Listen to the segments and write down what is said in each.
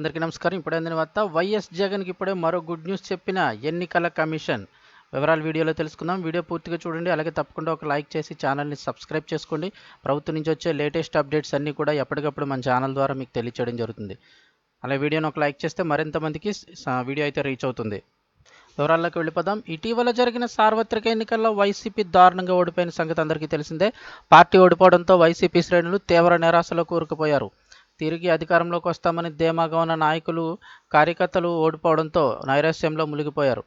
అందరికీ నమస్కారం. ఇప్పుడే అందిన వార్త వైఎస్ జగన్కి ఇప్పుడే మరో గుడ్ న్యూస్ చెప్పిన ఎన్నికల కమిషన్. వివరాలు వీడియోలో తెలుసుకుందాం. వీడియో పూర్తిగా చూడండి. అలాగే తప్పకుండా ఒక లైక్ చేసి ఛానల్ని సబ్స్క్రైబ్ చేసుకోండి. ప్రభుత్వం నుంచి వచ్చే లేటెస్ట్ అప్డేట్స్ అన్నీ కూడా ఎప్పటికప్పుడు మన ఛానల్ ద్వారా మీకు తెలియచేయడం జరుగుతుంది. అలాగే వీడియోని ఒక లైక్ చేస్తే మరింత మందికి వీడియో అయితే రీచ్ అవుతుంది. వివరాల్లోకి వెళ్ళిపోదాం. ఇటీవల జరిగిన సార్వత్రిక ఎన్నికల్లో వైసీపీ దారుణంగా ఓడిపోయిన సంగతి అందరికీ తెలిసిందే. పార్టీ ఓడిపోవడంతో వైసీపీ శ్రేణులు తీవ్ర నిరాశలో కూరుకుపోయారు. తిరిగి అధికారంలోకి వస్తామని ధీమాగా ఉన్న నాయకులు కార్యకర్తలు ఓడిపోవడంతో నైరాశ్యంలో మునిగిపోయారు.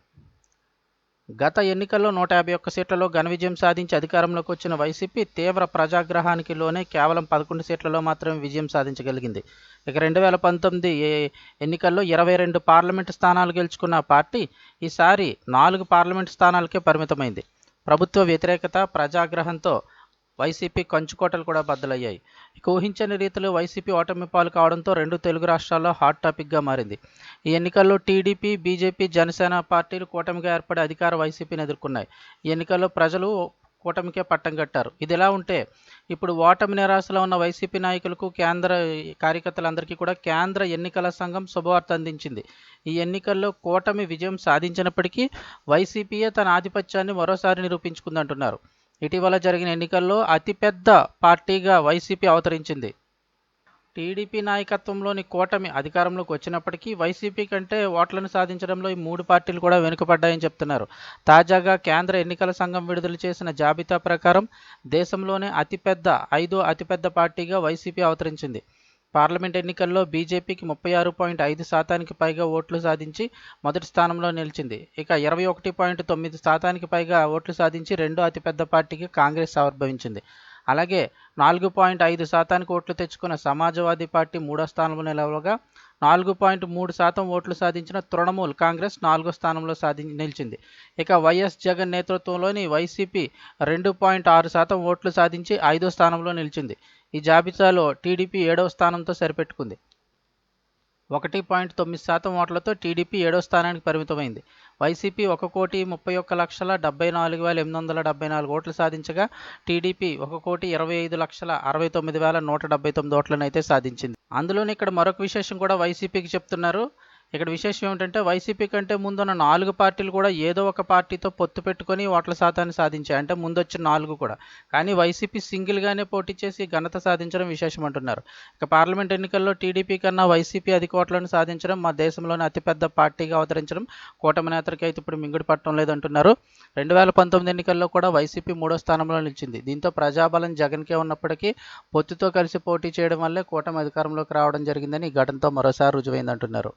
గత ఎన్నికల్లో నూట యాభై ఒక్క సీట్లలో ఘన విజయం సాధించి అధికారంలోకి వచ్చిన వైసీపీ తీవ్ర ప్రజాగ్రహానికి లోనే కేవలం పదకొండు సీట్లలో మాత్రమే విజయం సాధించగలిగింది. ఇక రెండు వేల పంతొమ్మిది ఏ- ఎన్నికల్లో ఇరవై రెండు పార్లమెంటు స్థానాలు గెలుచుకున్న పార్టీ ఈసారి నాలుగు పార్లమెంటు స్థానాలకే పరిమితమైంది. ప్రభుత్వ వ్యతిరేకత ప్రజాగ్రహంతో వైసీపీ కంచుకోటలు కూడా బద్దలయ్యాయి. ఇక ఊహించని రీతిలో వైసీపీ ఓటమి పాలు కావడంతో రెండు తెలుగు రాష్ట్రాల్లో హాట్ టాపిక్గా మారింది. ఈ ఎన్నికల్లో టీడీపీ బీజేపీ జనసేన పార్టీలు కూటమిగా ఏర్పడి అధికార వైసీపీని ఎదుర్కొన్నాయి. ఈ ఎన్నికల్లో ప్రజలు కూటమికే పట్టం కట్టారు. ఇది ఎలా ఉంటే ఇప్పుడు ఓటమి నిరాశలో ఉన్న వైసీపీ నాయకులకు కేంద్ర కార్యకర్తలందరికీ కూడా కేంద్ర ఎన్నికల సంఘం శుభవార్త అందించింది. ఈ ఎన్నికల్లో కూటమి విజయం సాధించినప్పటికీ వైసీపీయే తన ఆధిపత్యాన్ని మరోసారి నిరూపించుకుందంటున్నారు. ఇటీవల జరిగిన ఎన్నికల్లో అతిపెద్ద పార్టీగా వైసీపీ అవతరించింది. టీడీపీ నాయకత్వంలోని కూటమి అధికారంలోకి వచ్చినప్పటికీ వైసీపీ కంటే ఓట్లను సాధించడంలో ఈ మూడు పార్టీలు కూడా వెనుకబడ్డాయని చెప్తున్నారు. తాజాగా కేంద్ర ఎన్నికల సంఘం విడుదల చేసిన జాబితా ప్రకారం దేశంలోనే అతిపెద్ద ఐదో అతిపెద్ద పార్టీగా వైసీపీ అవతరించింది. పార్లమెంట్ ఎన్నికల్లో బీజేపీకి ముప్పై ఆరు పాయింట్ ఐదు శాతానికి పైగా ఓట్లు సాధించి మొదటి స్థానంలో నిలిచింది. ఇక ఇరవై ఒకటి పాయింట్ తొమ్మిది శాతానికి పైగా ఓట్లు సాధించి రెండో అతిపెద్ద పార్టీకి కాంగ్రెస్ ఆవిర్భవించింది. అలాగే నాలుగు పాయింట్ ఐదు శాతానికి ఓట్లు తెచ్చుకున్న సమాజవాదీ పార్టీ మూడో స్థానంలో నిలవగా నాలుగు పాయింట్ మూడు శాతం ఓట్లు సాధించిన తృణమూల్ కాంగ్రెస్ నాలుగో స్థానంలో సాధి నిలిచింది. ఇక వైఎస్ జగన్ నేతృత్వంలోని వైసీపీ రెండు పాయింట్ ఆరు శాతం ఓట్లు సాధించి ఐదో స్థానంలో నిలిచింది. ఈ జాబితాలో టీడీపీ ఏడవ స్థానంతో సరిపెట్టుకుంది. ఒకటి పాయింట్ తొమ్మిది శాతం ఓట్లతో టీడీపీ ఏడో స్థానానికి పరిమితమైంది. వైసీపీ ఒక కోటి ముప్పై ఒక్క లక్షల డెబ్బై నాలుగు వేల ఎనిమిది వందల డెబ్బై నాలుగు ఓట్లు సాధించగా టీడీపీ ఒక కోటి ఇరవై ఐదు లక్షల అరవై తొమ్మిది వేల నూట డెబ్బై తొమ్మిది ఓట్లను అయితే సాధించింది. అందులోనే ఇక్కడ మరొక విశేషం కూడా వైసీపీకి చెప్తున్నారు. ఇక్కడ విశేషం ఏమిటంటే వైసీపీ కంటే ముందున్న నాలుగు పార్టీలు కూడా ఏదో ఒక పార్టీతో పొత్తు పెట్టుకొని ఓట్ల శాతాన్ని సాధించాయి. అంటే ముందొచ్చిన నాలుగు కూడా. కానీ వైసీపీ సింగిల్గానే పోటీ చేసి ఘనత సాధించడం విశేషం అంటున్నారు. ఇక పార్లమెంట్ ఎన్నికల్లో టీడీపీ కన్నా వైసీపీ అధిక ఓట్లను సాధించడం మా దేశంలోనే అతిపెద్ద పార్టీగా అవతరించడం కూటమి నేతలకి అయితే ఇప్పుడు మింగుడు పట్టడం లేదంటున్నారు. రెండు వేల పంతొమ్మిది ఎన్నికల్లో కూడా వైసీపీ మూడో స్థానంలో నిలిచింది. దీంతో ప్రజాబలం జగన్కే ఉన్నప్పటికీ పొత్తుతో కలిసి పోటీ చేయడం వల్లే కూటమి అధికారంలోకి రావడం జరిగిందని ఈ ఘటనతో మరోసారి రుజువైందంటున్నారు.